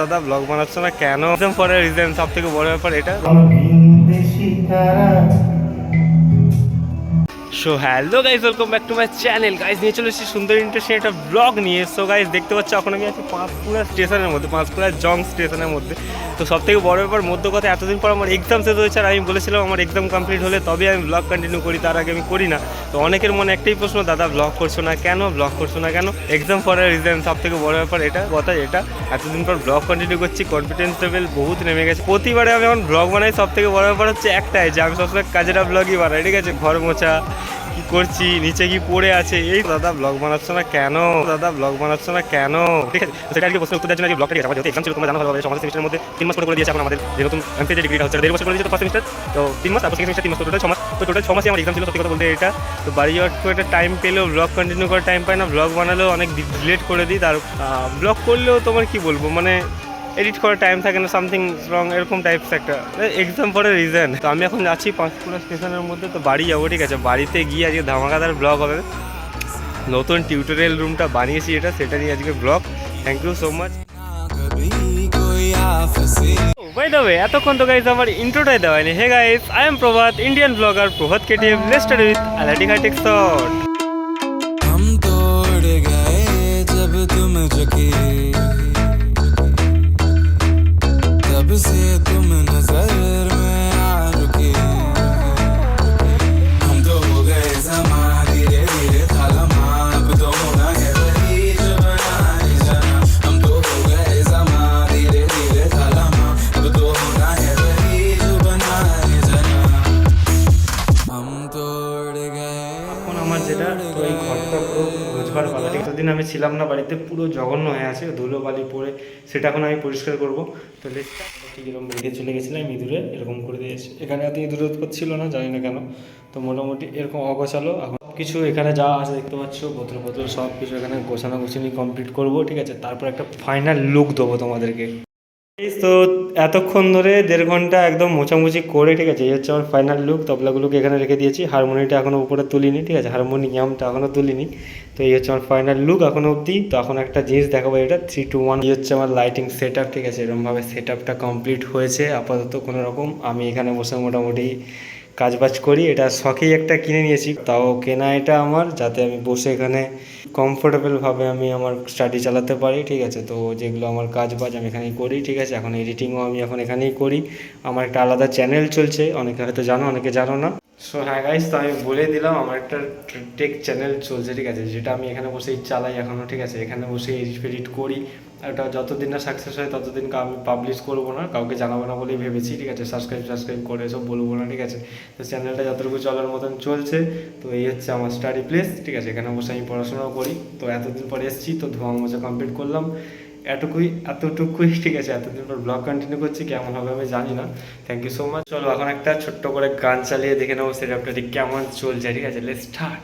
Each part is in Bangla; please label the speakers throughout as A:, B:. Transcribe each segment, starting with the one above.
A: দাদা ব্লগ বানাচ্ছ না? কেন? একদম পরে রিজন সব থেকে বড় ব্যাপার এটা। So hello guys welcome back to my channel. Guys নিয়ে চলে এসেছি সুন্দর ইন্টারেস্টিং একটা ব্লগ নিয়ে। সো গাইজ দেখতে পাচ্ছ, এখন আমি আছি পাঁচকুড়া স্টেশনের মধ্যে পাঁচকুড়া জং স্টেশনের মধ্যে। তো সব থেকে বড় ব্যাপার, মধ্য কথা, এতদিন পর আমার এক্সাম শেষ হয়েছে, আর আমি বলেছিলাম আমার এক্সাম কমপ্লিট হলে তবে আমি ব্লগ কন্টিনিউ করি, তার আগে আমি করি না। তো অনেকের মনে একটাই প্রশ্ন, দাদা ব্লগ করছ না কেন? ব্লগ করছ না কেন? এক্সাম পরের রিজন সব থেকে বড় ব্যাপার এটা, কথা এটা। এতদিন পর ব্লগ কন্টিনিউ করছি কনফিডেন্স লেভেল বহুত নেমে গেছে। প্রতিবারে আমি এখন ব্লগ বানাই সব থেকে বড় ব্যাপার হচ্ছে একটাই, যে আমি সবসময় কাজেরা ব্লগই বানাই, ঠিক আছে? ঘর মোছা কি করছি, নিচে কি পড়ে আছে? এই দাদা ব্লগ বানাচ্ছ না কেন? দাদা ব্লগ বানাচ্ছ না কেন? ঠিক আছে সেটা আজকে প্রশ্ন উত্তর দেওয়ার জন্য ব্লগটা আমার যেহেতু এক্সাম ছিল, তোমরা জানো ভালোভাবে, সমাজ সেমিস্টারের মধ্যে তিন মাস করে দিয়েছে এখন আমাদের যে এমসিএ ডিগ্রিটা হচ্ছে দেড় বছর করে দিয়েছে ফার্স্ট সেমিস্টার তো তিন মাস, তারপর সেকেন্ড সেমিস্টার তিন মাস টোটাল ছ মাস। তো টোটাল ছ মাসে আমার এক্সাম ছিল, সত্যি কথা বলতে এটা। তো বাড়ি যাওয়ার খুব একটা টাইম পেলেও ব্লগ কন্টিনিউ করার টাইম পাই না ব্লগ বানালেও অনেক ডিলেট করে দিই, তার ব্লগ করলেও তোমার কি বলব? মানে এডিট করার টাইম থাকে না সামথিং রং এরকম টাইপস একটা এক্সাম পরে রিজন তো আমি এখন যাচ্ছি পাঁচপুরা স্টেশনের মধ্যে তো বাড়ি যাবো ঠিক আছে বাড়িতে গিয়ে আজকে ধামাকাদার ব্লগ হবে নতুন টিউটোরিয়াল রুমটা বানিয়েছি এটা সেটা নিয়ে আজকে blog thank you so much
B: कभी कोई आफसी
A: বাই দ্য ওয়ে এতক্ষণ তো গাইজ আমার ইন্ট্রোটাই দেওয়ায়নি hey guys I am Prabhat Indian blogger Prabhat KTM Leicester with আলাডি hi tech shot
B: हम तोड़ गए जब तुम झुकी तब से तुम नजर में आ रुकी हम तो हो गए समा धीरे धीरे थालमा अब तो होना है वही जो बनाए जाना हम तो हो गए समा धीरे धीरे थालमा अब तो होना है वही जो बनाए जाना हम तोड़ गए
A: এখন আমার যেটা তো এই ঘরটা পুরো রোজবার পালা দিন আমি ছিলাম না, বাড়িতে পুরো জঘন্য হয়ে আছে, ধুলো বালি পড়ে সেটা এখন আমি পরিষ্কার করব। তো ঠিক এরকম রেখে চলে গেছিলাম, ইঁদুরে এরকম করে দিয়েছে এখানে এত ইঁদুর উৎপাত ছিল না, জানি না কেন। তো মোটামুটি এরকম অগোছালো, এখন কিছু এখানে যা আছে দেখতে পাচ্ছ, বোতল বোতল সব কিছু এখানে গোছানো গোছানি কমপ্লিট করব, ঠিক আছে? তারপর একটা ফাইনাল লুক দেবো তোমাদেরকে। তো এতক্ষণ ধরে দেড় ঘণ্টা একদম মোছামুছি করে, ঠিক আছে? এই হচ্ছে আমার ফাইনাল লুক তবলাগুলোকে এখানে রেখে দিয়েছি। হারমোনিয়ামটা এখনও উপরে তুলিনি, ঠিক আছে? হারমোনিয়ামটা এখনও তুলিনি। তো এই হচ্ছে আমার ফাইনাল লুক এখনও অবধি। তো এখন একটা জিনিস দেখাবো, এটা থ্রি টু ওয়ান এই হচ্ছে আমার লাইটিং সেট ঠিক আছে? এরকমভাবে সেট আপটা কমপ্লিট হয়েছে, আপাতত কোনো রকম। আমি এখানে বসে মোটামুটি কাজবাজ করি। এটা শখেই একটা কিনে নিয়েছি। তাও কেনা এটা আমার, যাতে আমি বসে এখানে কমফোর্টেবলভাবে আমি আমার স্টাডি চালাতে পারি, ঠিক আছে? তো যেগুলো আমার কাজ বাজ আমি এখানেই করি, ঠিক আছে? এখন এডিটিংও আমি এখন এখানেই করি। আমার একটা আলাদা চ্যানেল চলছে। অনেকে হয়তো জানো, অনেকে জানো না। সো হ্যাঁ গাইস তো আমি বলে দিলাম, আমার একটা টেক চ্যানেল চলছে, ঠিক আছে? যেটা আমি এখানে বসেই চালাই এখনও, ঠিক আছে? এখানে বসে এডিট ফেডিট করি। ওটা যতদিন না সাকসেস হয়, ততদিন আমি পাবলিশ করব না, কাউকে জানাব না বলেই ভেবেছি, ঠিক আছে? সাবস্ক্রাইব সাবস্ক্রাইব করে এসব বলব না, ঠিক আছে? তো চ্যানেলটা যতটুকু চলার মতন চলছে, তো এই হচ্ছে আমার স্টাডি প্লেস ঠিক আছে? এখানে বসে আমি পড়াশোনাও করি। তো এতদিন পরে এসেছি, তো ধোঁয়া মোছা কমপ্লিট করলাম। এতটুকুই এতটুকুই, ঠিক আছে, এতদিন পর ব্লগ কন্টিনিউ করছি, কেমন হবে আমি জানি না। থ্যাংক ইউ সো মাচ চলো, এখন একটা ছোট্ট করে গান চালিয়ে দেখে নেব সেটআপটা ঠিক কেমন চলছে, ঠিক আছে লেটস স্টার্ট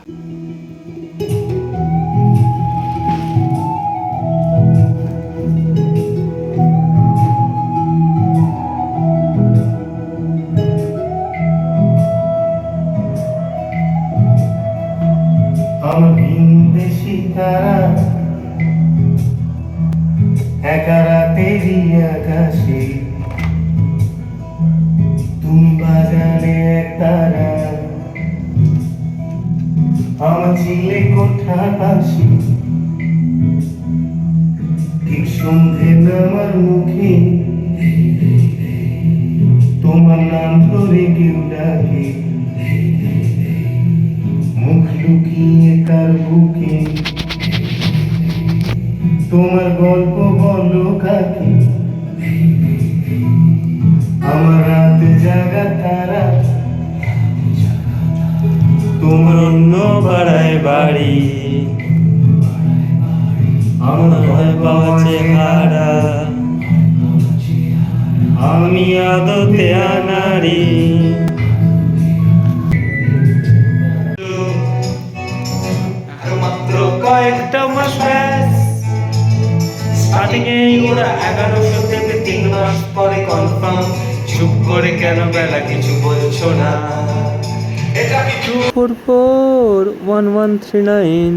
C: একা রাতেরই আকাশে। বাগানে এক তারা। আমার ছিলে কোঠা পাশে। ঠিক সন্ধে নামার মুখে। তোমার নাম ধরে কেউ ডাকে। মুখ লুকিয়ে তার বুকে? তোমার গল্প বলো কাকে? আমার রাত জাগা তারা। তোমার অন্য পাড়ায় বাড়ি। আমার ভয় পাওয়া চেহারা। আমি আদতে আনারি। মাত্র কয়েকটা মাস ব্যাস স্টার্টিং ওরা এগারোশো থেকে তিন মাস পরে কনফার্ম চুপ করে কেন বেলা কিছু বলছো না? এটা কি
A: four four one one three nine